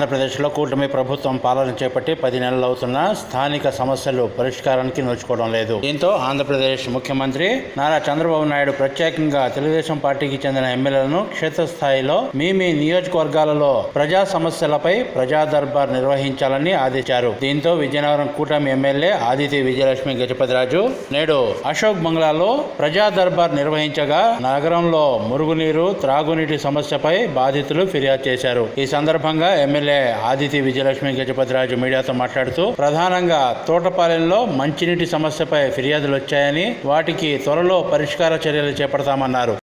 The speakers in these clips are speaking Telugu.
ఆంధ్రప్రదేశ్లో కూటమి ప్రభుత్వం పాలన చేపట్టి పది నెలలు అవుతున్న స్థానిక సమస్యలు పరిష్కారానికి నోచుకోవడం లేదు. దీంతో ఆంధ్రప్రదేశ్ ముఖ్యమంత్రి నారా చంద్రబాబు నాయుడు ప్రత్యేకంగా తెలుగుదేశం పార్టీకి చెందిన ఎమ్మెల్యేలను క్షేత్రస్థాయిలో మీ మీ నియోజకవర్గాలలో ప్రజా సమస్యలపై ప్రజా దర్బార్ నిర్వహించాలని ఆదేశారు దీంతో విజయనగరం కూటమి ఎమ్మెల్యే ఆదితి విజయలక్ష్మి గజపతిరాజు నేడు అశోక్ బంగ్లాలో ప్రజా దర్బార్ నిర్వహించగా నగరంలో మురుగునీరు త్రాగునీటి సమస్యపై బాధితులు ఫిర్యాదు చేశారు. ఈ సందర్భంగా ఎమ్మెల్యే ఆదితి విజయలక్ష్మి గజపతిరాజు మీడియాతో మాట్లాడుతూ ప్రధానంగా తోటపాలెంలో మంచినీటి సమస్యపై ఫిర్యాదులు వచ్చాయని వాటికి త్వరలో పరిష్కార చర్యలు చేపడతామన్నారు.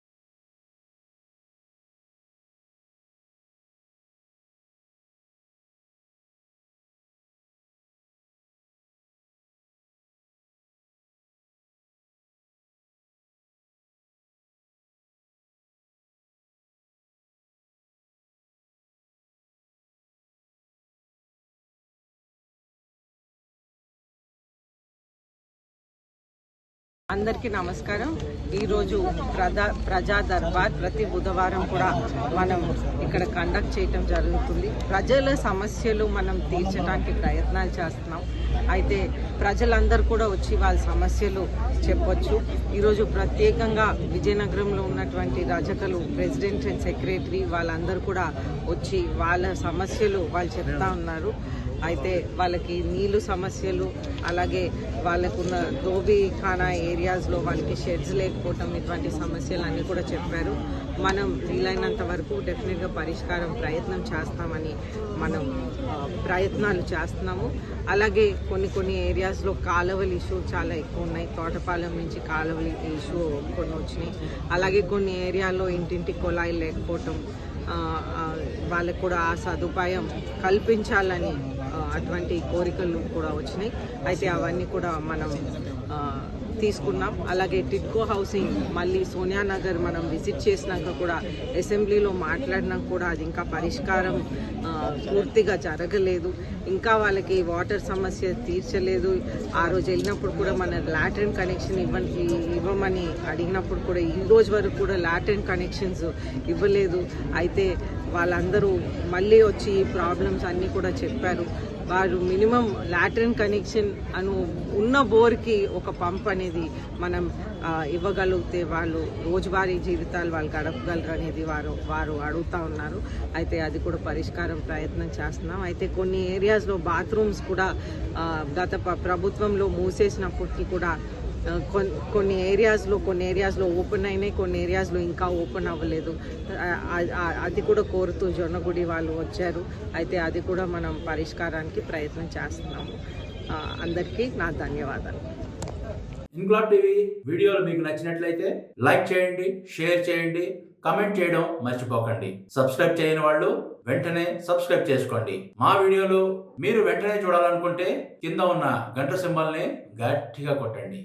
అందరికీ నమస్కారం. ఈరోజు ప్రజా ప్రజా దర్బార్ ప్రతి బుధవారం కూడా మనం ఇక్కడ కండక్ట్ చేయటం జరుగుతుంది. ప్రజల సమస్యలు మనం తీర్చడానికి ప్రయత్నాలు చేస్తున్నాం. అయితే ప్రజలందరూ కూడా వచ్చి వాళ్ళ సమస్యలు చెప్పొచ్చు. ఈరోజు ప్రత్యేకంగా విజయనగరంలో ఉన్నటువంటి రజకలు ప్రెసిడెంట్ అండ్ సెక్రటరీ వాళ్ళందరూ కూడా వచ్చి వాళ్ళ సమస్యలు వాళ్ళు చెప్తా ఉన్నారు. అయితే వాళ్ళకి నీళ్ళు సమస్యలు అలాగే వాళ్ళకున్న ధోబీ ఖానా ఏరియాస్లో వాళ్ళకి షెడ్స్ లేకపోవటం ఇటువంటి సమస్యలు అన్నీ కూడా చెప్పారు. మనం వీలైనంత వరకు డెఫినెట్గా పరిష్కారం ప్రయత్నం చేస్తామని మనం ప్రయత్నాలు చేస్తున్నాము. అలాగే కొన్ని కొన్ని ఏరియాస్లో కాలువల ఇష్యూ చాలా ఎక్కువ ఉన్నాయి. తోటపాలెం నుంచి కాలువల ఇష్యూ కొన్ని వచ్చినాయి. అలాగే కొన్ని ఏరియాలో ఇంటింటి కొలాయి లేకపోవటం వాళ్ళకు కూడా ఆ సదుపాయం కల్పించాలని అటువంటి కోరికలు కూడా వచ్చినాయి. అయితే అవన్నీ కూడా మనం తీసుకున్నాం. అలాగే టిట్కో హౌసింగ్ మళ్ళీ సోనియా నగర్ మనం విజిట్ చేసినాక కూడా అసెంబ్లీలో మాట్లాడినాక కూడా అది ఇంకా పరిష్కారం పూర్తిగా జరగలేదు. ఇంకా వాళ్ళకి వాటర్ సమస్య తీర్చలేదు. ఆ రోజు వెళ్ళినప్పుడు కూడా మన లాట్రిన్ కనెక్షన్ ఇవ్వని ఇవ్వమని అడిగినప్పుడు కూడా ఈ రోజు వరకు కూడా లాట్రిన్ కనెక్షన్స్ ఇవ్వలేదు. అయితే వాళ్ళందరూ మళ్ళీ వచ్చి ఈ ప్రాబ్లమ్స్ అన్నీ కూడా చెప్పారు. వారు మినిమం లాట్రిన్ కనెక్షన్ అను ఉన్న బోర్కి ఒక పంప్ అనేది మనం ఇవ్వగలిగితే వాళ్ళు రోజువారీ జీవితాలు వాళ్ళు గడపగలరు అనేది వారు వారు అడుగుతా ఉన్నారు. అయితే అది కూడా పరిష్కారం ప్రయత్నం చేస్తున్నాం. అయితే కొన్ని ఏరియాస్లో బాత్రూమ్స్ కూడా గత ప్రభుత్వంలో మూసేసినప్పటికీ కూడా కొన్ని ఏరియాస్లో కొన్ని ఏరియాస్లో ఓపెన్ అయినాయి కొన్ని ఏరియాస్లో ఇంకా ఓపెన్ అవ్వలేదు. అది కూడా కోరుతూ జొన్నగుడి వాళ్ళు వచ్చారు. అయితే అది కూడా మనం పరిష్కారానికి ప్రయత్నం చేస్తున్నాము. అందరికీ నా ధన్యవాదాలు. ఇంక్లాబ్ టీవీ వీడియోలు మీకు నచ్చినట్లయితే లైక్ చేయండి షేర్ చేయండి కమెంట్ చేయడం మర్చిపోకండి. సబ్స్క్రైబ్ చేయని వాళ్ళు వెంటనే సబ్స్క్రైబ్ చేసుకోండి. మా వీడియోలు మీరు వెంటనే చూడాలనుకుంటే కింద ఉన్న గంట సింబల్ని గట్టిగా కొట్టండి.